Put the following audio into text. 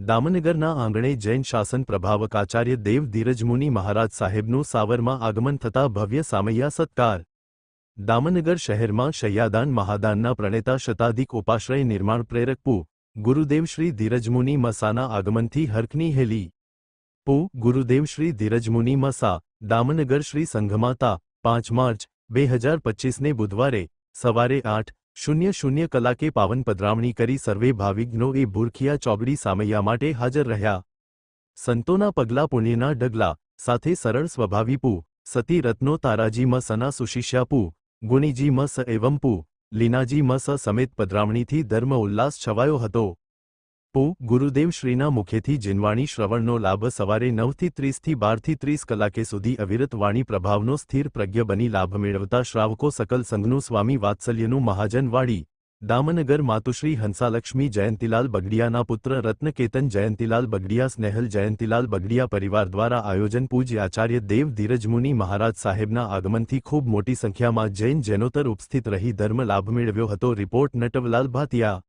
દામનગરના આંગણે જૈન શાસન પ્રભાવક આચાર્ય દેવ ધીરજમુનિ મહારાજ સાહેબનું સાવરમાં આગમન થતા ભવ્ય સામૈયા સત્કાર દામનગર શહેરમાં શૈયાદાન મહાદાનના પ્રણેતા શતાધિક ઉપાશ્રય નિર્માણ પ્રેરક પુ ગુરુદેવ શ્રી ધીરજમુનિ મસાના આગમનથી હરખની હેલી પુ ગુરુદેવ શ્રી ધીરજમુનિ મસા દામનગર શ્રી સંઘમાતા પાંચ માર્ચ બે હજાર પચ્ચીસને બુધવારે સવારે આઠ શૂન્ય શૂન્ય કલાકે પાવન પધરામણી કરી સર્વે ભાવિજ્ઞો એ ભૂરખિયા ચોબડી સામૈયા માટે હાજર રહ્યા. સંતોના પગલા પુણ્યના ડગલા સાથે સરળ સ્વભાવી પુ, સતી રત્નો તારાજી મ સના સુશિષ્યા પુ, ગુણીજી મ સ એવં પુ, લીનાજી મ સ સમેત પધરામણીથી ધર્મ ઉલ્લાસ છવાયો હતો. પુ, ગુરુદેવ શ્રીના મુખેથી જીનવાણી શ્રવણનો લાભ સવારે નવથી ત્રીસથી બારથી ત્રીસ કલાકે સુધી અવિરત વાણી પ્રભાવનો સ્થિર પ્રજ્ઞ બની લાભ મેળવતા શ્રાવકો સકલ સંઘનું સ્વામી વાત્સલ્યનું મહાજન વાડી દામનગર માતુશ્રી હંસાલક્ષ્મી જયંતિલાલ બગડિયાના પુત્ર રત્નકેતન જયંતિલાલ બગડિયા સ્નેહલ જયંતિલાલ બગડિયા પરિવાર દ્વારા આયોજન પૂજ્ય આચાર્ય દેવ ધીરજમુનિ મહારાજ સાહેબના આગમનથી ખૂબ મોટી સંખ્યામાં જૈન જૈનોતર ઉપસ્થિત રહી ધર્મ લાભ મેળવ્યો હતો. રિપોર્ટ નટવલાલ ભાતિયા